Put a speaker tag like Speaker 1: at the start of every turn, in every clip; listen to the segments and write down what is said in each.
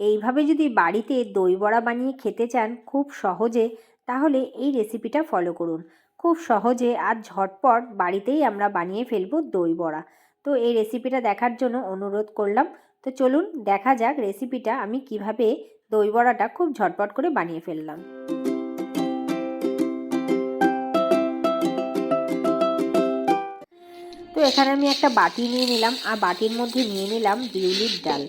Speaker 1: এইভাবে যদি বাড়িতে দই বড়া বানিয়ে খেতে চান খুব সহজে, তাহলে এই রেসিপিটা ফলো করুন। খুব সহজে আর ঝটপট বাড়িতেই আমরা বানিয়ে ফেলব দই বড়া। তো এই রেসিপিটা দেখার জন্য অনুরোধ করলাম। তো চলুন দেখা যাক রেসিপিটা আমি কীভাবে দই বড়াটা খুব ঝটপট করে বানিয়ে ফেললাম। তো এখানে আমি একটা বাটি নিয়ে নিলাম। আর বাটির মধ্যে নিয়ে নিলাম বিউলির ডাল।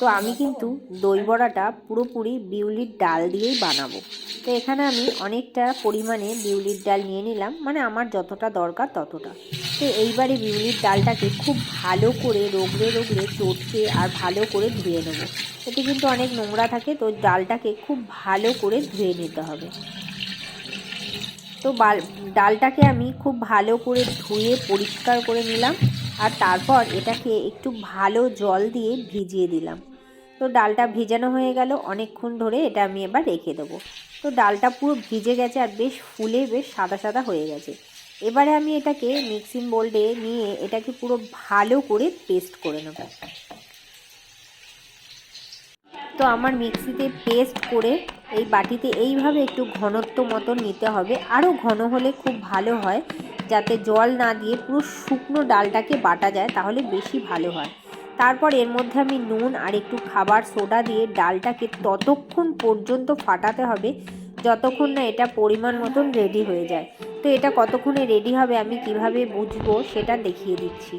Speaker 1: তো আমি কিন্তু দই বড়াটা পুরোপুরি বিউলির ডাল দিয়েই বানাবো। তো এখানে আমি অনেকটা পরিমাণে বিউলির ডাল নিয়ে নিলাম মানে আমার যতটা দরকার ততটা। তো এইবারে বিউলির ডালটাকে খুব ভালো করে রোগড়ে রোগড়ে চটকে আর ভালো করে ধুয়ে নেব। এতে কিন্তু অনেক নোংরা থাকে, তো ডালটাকে খুব ভালো করে ধুয়ে নিতে হবে। তো ডালটাকে আমি খুব ভালো করে ধুয়ে পরিষ্কার করে নিলাম। আর তারপর এটাকে একটু ভালো জল দিয়ে ভিজিয়ে দিলাম। তো ডালটা ভেজানো হয়ে গেল, অনেকক্ষণ ধরে এটা আমি এবার রেখে দেবো। তো ডালটা পুরো ভিজে গেছে আর বেশ ফুলে বেশ সাদা সাদা হয়ে গেছে। এবারে আমি এটাকে মিক্সিং বোল্ডে নিয়ে এটাকে পুরো ভালো করে পেস্ট করে নেব। তো আমার মিক্সিতে পেস্ট করে এই বাটিতে এইভাবে একটু ঘনত্ব মতন নিতে হবে। আরও ঘন হলে খুব ভালো হয়। যাতে জল না দিয়ে পুরো শুকনো ডালটাকে বাটা যায়, তাহলে বেশি ভালো হয়। তারপর এর মধ্যে আমি নুন আর একটু খাবার সোডা দিয়ে ডালটাকে ততক্ষণ পর্যন্ত ফাটাতে হবে, যতক্ষণ না এটা পরিমাণ মতন রেডি হয়ে যায়। তো এটা কতক্ষণে রেডি হবে আমি কীভাবে বুঝব সেটা দেখিয়ে দিচ্ছি।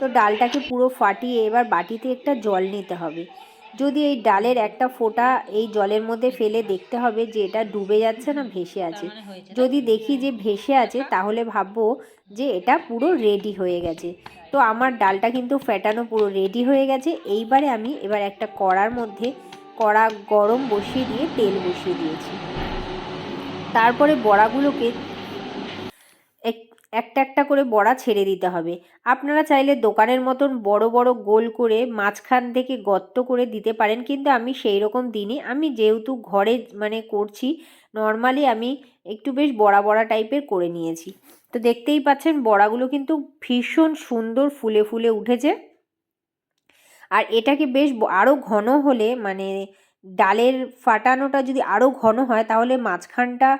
Speaker 1: তো ডালটাকে পুরো ফাটিয়ে এবার বাটিতে একটা জল নিতে হবে। যদি এই ডালের একটা ফোঁটা এই জলের মধ্যে ফেলে দেখতে হবে যে এটা ডুবে যাচ্ছে না ভেসে আছে। যদি দেখি যে ভেসে আছে তাহলে ভাববো যে এটা পুরো রেডি হয়ে গেছে। তো আমার ডালটা কিন্তু ফেটানো পুরো রেডি হয়ে গেছে। এইবারে আমি এবার একটা কড়ার মধ্যে কড়া গরম বসিয়ে দিয়ে তেল বসিয়ে দিয়েছি। তারপরে বড়াগুলোকে একটা একটা করে বড়া ছেড়ে দিতে হবে। আপনারা চাইলে দোকানের মতন বড় বড় গোল করে মাঝখান থেকে গর্ত করে দিতে পারেন, কিন্তু আমি সেই রকম দিনই আমি যেহেতু ঘরে মানে করছি নর্মালি আমি একটু বেশ বড়া বড়া টাইপের করে নিয়েছি। তো দেখতেই পাচ্ছেন বড়াগুলো কিন্তু ভীষণ সুন্দর ফুলে ফুলে উঠেছে। আর এটাকে বেশ আরও ঘন হলে মানে ডালের ফাটানোটা যদি আরও ঘন হয়, তাহলে মাঝখানটা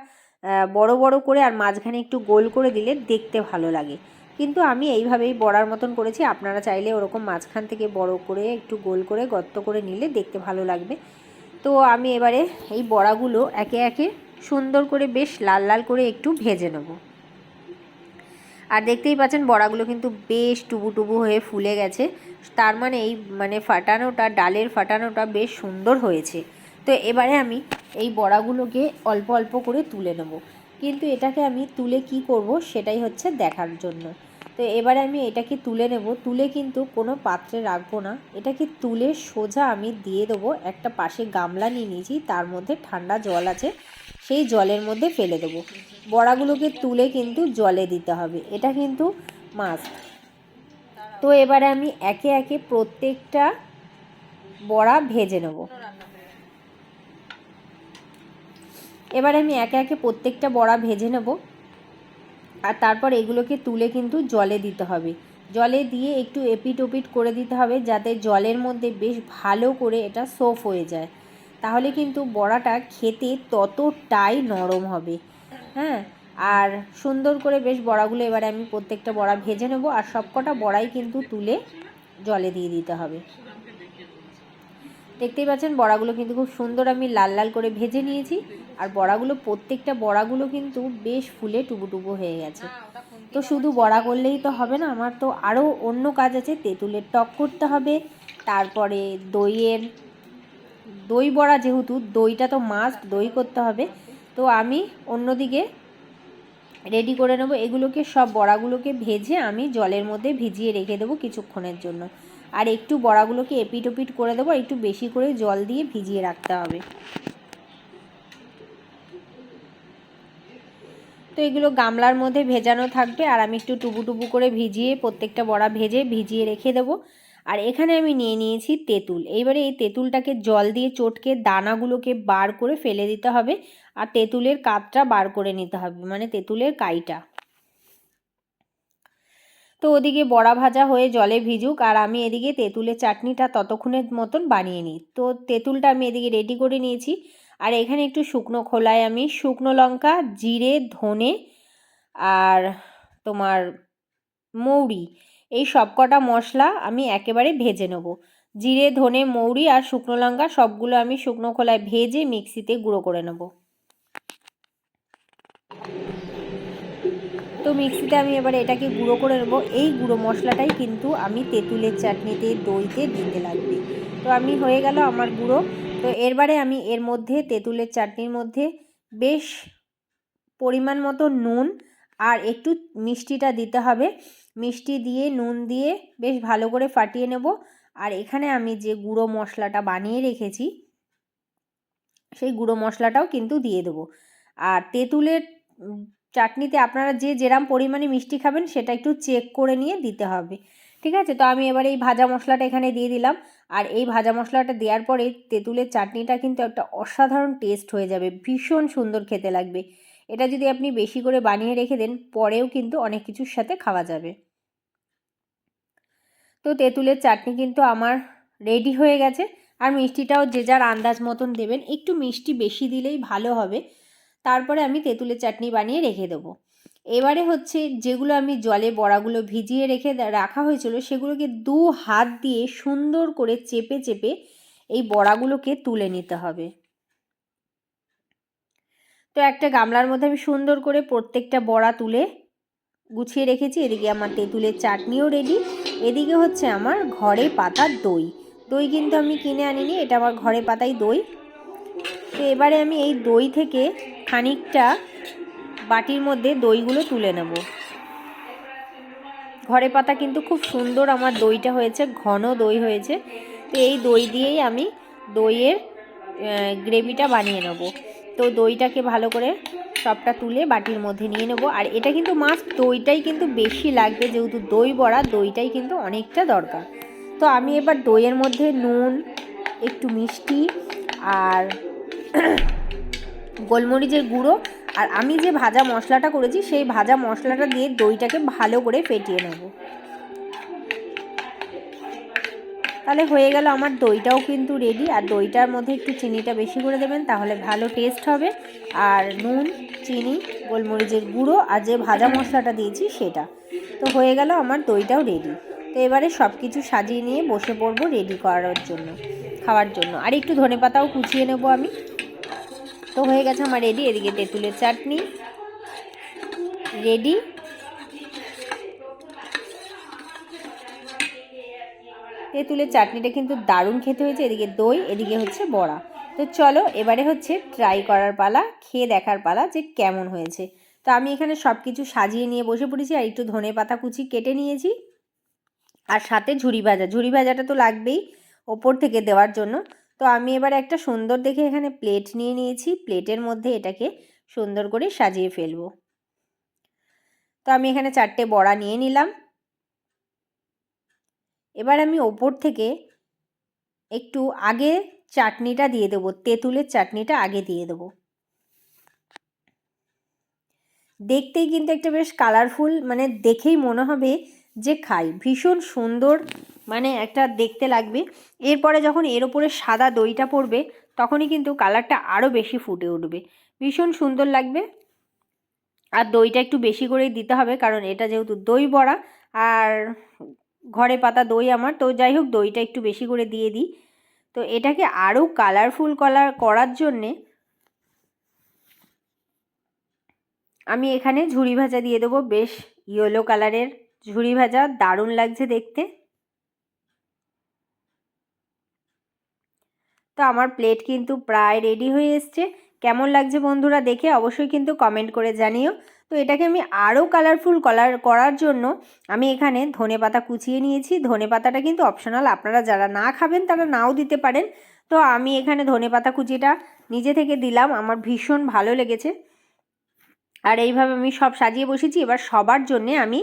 Speaker 1: বড় বড় করে আর মাঝখানে একটু গোল করে দিলে দেখতে ভালো লাগে। কিন্তু আমি এইভাবেই বড়ার মতন করেছি, আপনারা চাইলে ওরকম মাঝখান থেকে বড় করে একটু গোল করে গর্ত করে নিলে দেখতে ভালো লাগবে। তো আমি এবারে এই বড়াগুলো একে একে সুন্দর করে বেশ লাল লাল করে একটু ভেজে নেব। আর দেখতেই পাচ্ছেন বড়াগুলো কিন্তু বেশ টুবু টুবু হয়ে ফুলে গেছে। তার মানে এই মানে ফাটানোটা, ডালের ফাটানোটা বেশ সুন্দর হয়েছে। তো এবারে আমি এই বড়াগুলোকে অল্প অল্প করে তুলে নেব। কিন্তু এটাকে আমি তুলে কি করব সেটাই হচ্ছে দেখার জন্য। তো এবারে আমি এটাকে তুলে নেব। তুলে কিন্তু কোনো পাত্রে রাখব না। এটাকে তুলে সোজা আমি দিয়ে দেবো। একটা পাশে গামলা নিয়ে নিয়েছি। তার মধ্যে ঠান্ডা জল আছে। সেই জলের মধ্যে ফেলে দেবো। বড়াগুলোকে তুলে কিন্তু জলে দিতে হবে। এটা কিন্তু মাছ তো এবারে আমি একে একে প্রত্যেকটা বড়া ভেজে নেব। এবার আমি একে একে প্রত্যেকটা বড়া ভেজে নেব। আর তারপর এগুলোকে তুলে কিন্তু জলে দিতে হবে। জলে দিয়ে একটু এপিট ওপিট করে দিতে হবে যাতে জলের মধ্যে বেশ ভালো করে এটা সোফ হয়ে যায়। তাহলে কিন্তু বড়াটা খেতে ততটাই নরম হবে। হ্যাঁ? আর সুন্দর করে বেশ বড়াগুলো এবারে আমি প্রত্যেকটা বড়া ভেজে নেব আর সবকটা বড়াই কিন্তু তুলে জলে দিয়ে দিতে হবে। দেখতেই পাচ্ছেন, বড়াগুলো কিন্তু খুব সুন্দর আমি লাল লাল করে ভেজে নিয়েছি। আর বড়াগুলো, প্রত্যেকটা বড়াগুলো কিন্তু বেশ ফুলে টুবু হয়ে গেছে। তো শুধু বড়া করলেই তো হবে না, আমার তো আরও অন্য কাজ আছে। তেঁতুলের টক করতে হবে, তারপরে দইয়ের, দই বড়া যেহেতু, দইটা তো মাস্ট দই করতে হবে। তো আমি অন্যদিকে রেডি করে নেব। এগুলোকে সব বড়াগুলোকে ভেজে আমি জলের মধ্যে ভিজিয়ে রেখে দেবো কিছুক্ষণের জন্য। আর একটু বড়াগুলোকে এপিট ওপিট করে দেবো একটু বেশি করে জল দিয়ে ভিজিয়ে রাখতে হবে। তো এগুলো গামলার মধ্যে ভেজানো থাকবে, আর আমি একটু টুবু টুবু করে ভিজিয়ে প্রত্যেকটা বড়া ভেজে ভিজিয়ে রেখে দেবো। আর এখানে আমি নিয়ে নিয়েছি তেঁতুল। এইবারে এই তেঁতুলটাকে জল দিয়ে চটকে দানাগুলোকে বার করে ফেলে দিতে হবে, আর তেঁতুলের কাতটা বার করে নিতে হবে মানে তেঁতুলের কাইটা। তো ওদিকে বড়া ভাজা হয়ে জলে ভিজুক আর আমি এদিকে তেঁতুলের চাটনিটা ততক্ষণের মতন বানিয়ে নিই। তো তেঁতুলটা আমি এদিকে রেডি করে নিয়েছি। আর এখানে একটু শুকনো খোলায় আমি শুকনো লঙ্কা, জিরে, ধনে আর তোমার মৌরি এই সব কটা মশলা আমি একেবারে ভেজে নেব। জিরে, ধনে, মৌরি আর শুকনো লঙ্কা সবগুলো আমি শুকনো খোলায় ভেজে মিক্সিতে গুঁড়ো করে নেব। তো মিক্সিতে আমি এবার এটাকে গুঁড়ো করে নেব। এই গুঁড়ো মশলাটাই কিন্তু আমি তেঁতুলের চাটনিতে, দইতে দিতে লাগবে। তো আমি হয়ে গেল আমার গুঁড়ো। তো এরবারে আমি এর মধ্যে, তেঁতুলের চাটনির মধ্যে বেশ পরিমাণ মতো নুন আর একটু মিষ্টিটা দিতে হবে। মিষ্টি দিয়ে, নুন দিয়ে বেশ ভালো করে ফাটিয়ে নেব। আর এখানে আমি যে গুঁড়ো মশলাটা বানিয়ে রেখেছি, সেই গুঁড়ো মশলাটাও কিন্তু দিয়ে দেবো। আর তেঁতুলের চাটনিতে আপনারা যে যেরাম পরিমাণে মিষ্টি খাবেন সেটা একটু চেক করে নিয়ে দিতে হবে। ঠিক আছে? তো আমি এবার এই ভাজা মশলাটা এখানে দিয়ে দিলাম। আর এই ভাজা মশলাটা দেওয়ার পরে তেঁতুলের চাটনিটা কিন্তু একটা অসাধারণ টেস্ট হয়ে যাবে। ভীষণ সুন্দর খেতে লাগবে। এটা যদি আপনি বেশি করে বানিয়ে রেখে দেন, পরেও কিন্তু অনেক কিছুর সাথে খাওয়া যাবে। তো তেঁতুলের চাটনি কিন্তু আমার রেডি হয়ে গেছে। আর মিষ্টিটাও যে যার আন্দাজ মতন দেবেন। একটু মিষ্টি বেশি দিলেই ভালো হবে। তারপরে আমি তেঁতুলের চাটনি বানিয়ে রেখে দেবো। এবারে হচ্ছে যেগুলো আমি জলে বড়াগুলো ভিজিয়ে রেখে রাখা হয়েছিল সেগুলোকে দু হাত দিয়ে সুন্দর করে চেপে চেপে এই বড়াগুলোকে তুলে নিতে হবে। তো একটা গামলার মধ্যে আমি সুন্দর করে প্রত্যেকটা বড়া তুলে গুছিয়ে রেখেছি। এদিকে আমার তেঁতুলের চাটনিও রেডি এদিকে হচ্ছে আমার ঘরে পাতার দই। দই কিন্তু আমি কিনে আনিনি, এটা আমার ঘরে পাতাই দই। তো এবারে আমি এই দই থেকে খানিকটা বাটির মধ্যে দইগুলো তুলে নেব। ঘরে পাতা কিন্তু খুব সুন্দর আমার দইটা হয়েছে, ঘন দই হয়েছে। তো এই দই দিয়েই আমি দইয়ের গ্রেভিটা বানিয়ে নেব। তো দইটাকে ভালো করে সবটা তুলে বাটির মধ্যে নিয়ে নেব। আর এটা কিন্তু মাছ, দইটাই কিন্তু বেশি লাগবে, যেহেতু দই বড়া, দইটাই কিন্তু অনেকটা দরকার। তো আমি এবার দইয়ের মধ্যে নুন, একটু মিষ্টি আর গোলমরিচের গুঁড়ো আর আমি যে ভাজা মশলাটা করেছি, সেই ভাজা মশলাটা দিয়ে দইটাকে ভালো করে ফেটিয়ে নেব। তাহলে হয়ে গেল, আমার দইটাও কিন্তু রেডি আর দইটার মধ্যে একটু চিনিটা বেশি করে দেবেন, তাহলে ভালো টেস্ট হবে। আর নুন, চিনি, গোলমরিচের গুঁড়ো আর যে ভাজা মশলাটা দিয়েছি সেটা। তো হয়ে গেল, আমার দইটাও রেডি তো এবারে সব কিছু সাজিয়ে নিয়ে বসে পড়ব রেডি করার জন্য, খাওয়ার জন্য। আর একটু ধনে পাতাও কুচিয়ে নেব আমি। তো হয়ে গেছে আমার রেডি এদিকে তেঁতুলের চাটনি। রেডি তেঁতুলের চাটনিটা কিন্তু দারুণ খেতে হয়েছে, এদিকে দই, এদিকে হচ্ছে বড়া। তো চলো, এবারে হচ্ছে ট্রাই করার পালা, খেয়ে দেখার পালা যে কেমন হয়েছে। তো আমি এখানে সব কিছু সাজিয়ে নিয়ে বসে পড়েছি আর একটু ধনে পাতা কুচি কেটে নিয়েছি। আর সাথে ঝুরি ভাজা ঝুরি ভাজাটা তো লাগবেই, ওপর থেকে দেওয়ার জন্য। তো আমি এবার একটা সুন্দর দেখে এখানে প্লেট নিয়ে নিয়েছি। প্লেটের মধ্যে এটাকে সুন্দর করে সাজিয়ে ফেলব। তো আমি এখানে চারটে বড়া নিয়ে নিলাম। এবার আমি ওপর থেকে একটু আগে চাটনিটা দিয়ে দেবো। তেঁতুলের চাটনিটা আগে দিয়ে দেবো। দেখতেই কিন্তু একটা বেশ কালারফুল মানে দেখেই মনে হবে যে খাই। ভীষণ সুন্দর মানে একটা দেখতে লাগবে। এরপরে যখন এর ওপরে সাদা দইটা পড়বে, তখনই কিন্তু কালারটা আরও বেশি ফুটে উঠবে। ভীষণ সুন্দর লাগবে। আর দইটা একটু বেশি করেই দিতে হবে, কারণ এটা যেহেতু দই বড়া, আর ঘরে পাতা দই আমার, তো যাই হোক, দইটা একটু বেশি করে দিয়ে দিই। তো এটাকে আরও কালারফুল কলার করার জন্যে আমি এখানে ঝুড়ি ভাজা দিয়ে দেবো। বেশ ইয়েলো কালারের ঝুড়ি ভাজা, দারুণ লাগছে দেখতে। তো আমার প্লেট কিন্তু প্রায় রেডি হয়ে এসছে। কেমন লাগছে বন্ধুরা দেখে অবশ্যই কিন্তু কমেন্ট করে জানিও। তো এটাকে আমি আরও কালারফুল কলার করার জন্য আমি এখানে ধনে পাতা কুচিয়ে নিয়েছি। ধনে পাতাটা কিন্তু অপশনাল আপনারা যারা না খাবেন তারা নাও দিতে পারেন। তো আমি এখানে ধনে পাতা কুচিটা নিজে থেকে দিলাম, আমার ভীষণ ভালো লেগেছে। আর এইভাবে আমি সব সাজিয়ে বসেছি। এবার সবার জন্যে আমি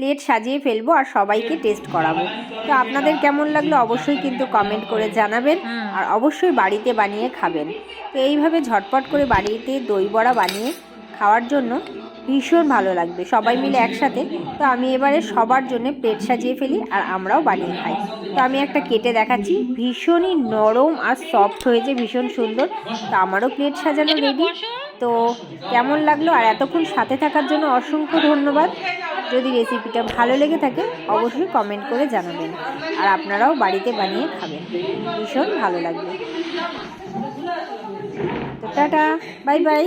Speaker 1: প্লেট সাজিয়ে ফেলব আর সবাইকে টেস্ট করাবো। তো আপনাদের কেমন লাগল অবশ্যই কিন্তু কমেন্ট করে জানাবেন আর অবশ্যই বাড়িতে বানিয়ে খাবেন। তো এইভাবে ঝটপট করে বাড়িতে দই বড়া বানিয়ে খাওয়ার জন্য ভীষণ ভালো লাগবে। সবাই মিলে একসাথে। তো আমি এবারে সবার জন্য প্লেট সাজিয়ে ফেলি আর আমরাও বানিয়ে খাই। তো আমি একটা কেটে দেখাচ্ছি। ভীষণই নরম আর সফট হয়েছে ভীষণ সুন্দর। তো আমারও প্লেট সাজানো রেডি তো কেমন লাগল আর এতক্ষণ সাথে থাকার জন্য অসংখ্য ধন্যবাদ। যদি রেসিপিটা ভালো লেগে থাকে, অবশ্যই কমেন্ট করে জানাবেন। আর আপনারাও বাড়িতে বানিয়ে খাবেন। ভীষণ ভালো লাগবে। তো টাটা বাই বাই